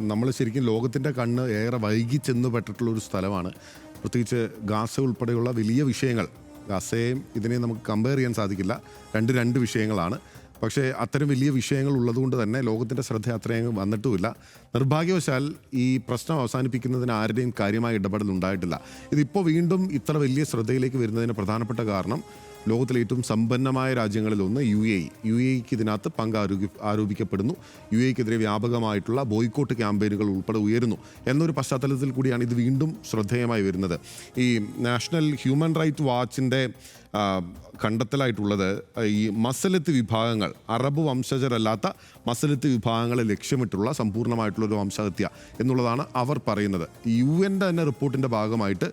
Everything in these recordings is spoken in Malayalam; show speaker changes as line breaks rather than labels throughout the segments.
നമ്മൾ ശരിക്കും ലോകത്തിന്റെ കണ്ണ് ഏറെ വൈകി ചെന്ന് പെട്ടിട്ടുള്ള ഒരു സ്ഥലമാണ്. പ്രത്യേകിച്ച് ഗാസ ഉൾപ്പെടെയുള്ള വലിയ വിഷയങ്ങൾ. ഗാസയും ഇതിനെ നമുക്ക് കമ്പയർ ചെയ്യാൻ സാധിക്കില്ല. രണ്ട് രണ്ട് വിഷയങ്ങളാണ്. പക്ഷേ അത്തരം വലിയ വിഷയങ്ങൾ ഉള്ളതുകൊണ്ട് തന്നെ ലോകത്തിന്റെ ശ്രദ്ധ അത്രയും വന്നിട്ടുമില്ല. നിർഭാഗ്യവശാൽ ഈ പ്രശ്നം അവസാനിപ്പിക്കുന്നതിന് ആരുടെയും കാര്യമായ ഇടപെടൽ ഉണ്ടായിട്ടില്ല. ഇതിപ്പോൾ വീണ്ടും ഇത്ര വലിയ ശ്രദ്ധയിലേക്ക് വരുന്നതിന് പ്രധാനപ്പെട്ട കാരണം ലോകത്തിലെ ഏറ്റവും സമ്പന്നമായ രാജ്യങ്ങളിലൊന്ന് യു എ. യു എക്ക് ഇതിനകത്ത് പങ്ക് ആരോപിക്കപ്പെടുന്നു. യു എക്കെതിരെ വ്യാപകമായിട്ടുള്ള ബോയ്ക്കോട്ട് ക്യാമ്പയിനുകൾ ഉൾപ്പെടെ ഉയരുന്നു. എന്നൊരു പശ്ചാത്തലത്തിൽ കൂടിയാണ് ഇത് വീണ്ടും ശ്രദ്ധേയമായി വരുന്നത്. ഈ നാഷണൽ ഹ്യൂമൻ റൈറ്റ് വാച്ചിന്റെ കണ്ടെത്തലായിട്ടുള്ളത് ഈ മസലത്ത് വിഭാഗങ്ങൾ അറബ് വംശജരല്ലാത്ത മസലത്ത് വിഭാഗങ്ങളെ ലക്ഷ്യമിട്ടുള്ള സമ്പൂർണമായിട്ടുള്ളൊരു വംശഹത്യ എന്നുള്ളതാണ് അവർ പറയുന്നത്. യു എന്റെ തന്നെ റിപ്പോർട്ടിന്റെ ഭാഗമായിട്ട്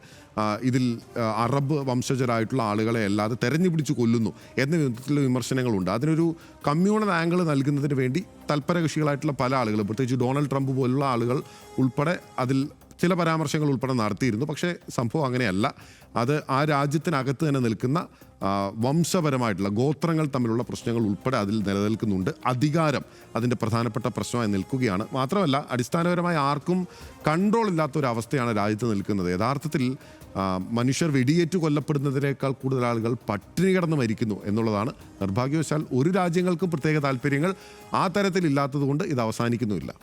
ഇതിൽ അറബ് വംശജരായിട്ടുള്ള ആളുകളെ അല്ലാതെ തെരഞ്ഞു പിടിച്ച് കൊല്ലുന്നു എന്ന വിധത്തിലുള്ള വിമർശനങ്ങളുണ്ട്. അതിനൊരു കമ്മ്യൂണൽ ആംഗിൾ നൽകുന്നതിന് വേണ്ടി തൽപരകക്ഷികളായിട്ടുള്ള പല ആളുകൾ പ്രത്യേകിച്ച് ഡൊണാൾഡ് ട്രംപ് പോലുള്ള ആളുകൾ ഉൾപ്പെടെ അതിൽ ചില പരാമർശങ്ങൾ ഉൾപ്പെടെ നടത്തിയിരുന്നു. പക്ഷേ സംഭവം അങ്ങനെയല്ല. അത് ആ രാജ്യത്തിനകത്ത് തന്നെ നിൽക്കുന്ന വംശപരമായിട്ടുള്ള ഗോത്രങ്ങൾ തമ്മിലുള്ള പ്രശ്നങ്ങൾ ഉൾപ്പെടെ അതിൽ നിലനിൽക്കുന്നുണ്ട്. അധികാരം അതിന്റെ പ്രധാനപ്പെട്ട പ്രശ്നമായി നിൽക്കുകയാണ്. മാത്രമല്ല അടിസ്ഥാനപരമായി ആർക്കും കൺട്രോൾ ഇല്ലാത്ത ഒരു അവസ്ഥയാണ് രാജ്യത്ത് നിൽക്കുന്നത്. യഥാർത്ഥത്തിൽ മനുഷ്യർ വെടിയേറ്റ് കൊല്ലപ്പെടുന്നതിനേക്കാൾ കൂടുതൽ ആളുകൾ പട്ടിണി കിടന്ന് മരിക്കുന്നു എന്നുള്ളതാണ് നിർഭാഗ്യവശാൽ ഒരു രാജ്യങ്ങൾക്കും പ്രത്യേക താല്പര്യങ്ങൾ ആ തരത്തിൽ ഇല്ലാത്തതുകൊണ്ട് ഇത് അവസാനിക്കുന്നുമില്ല.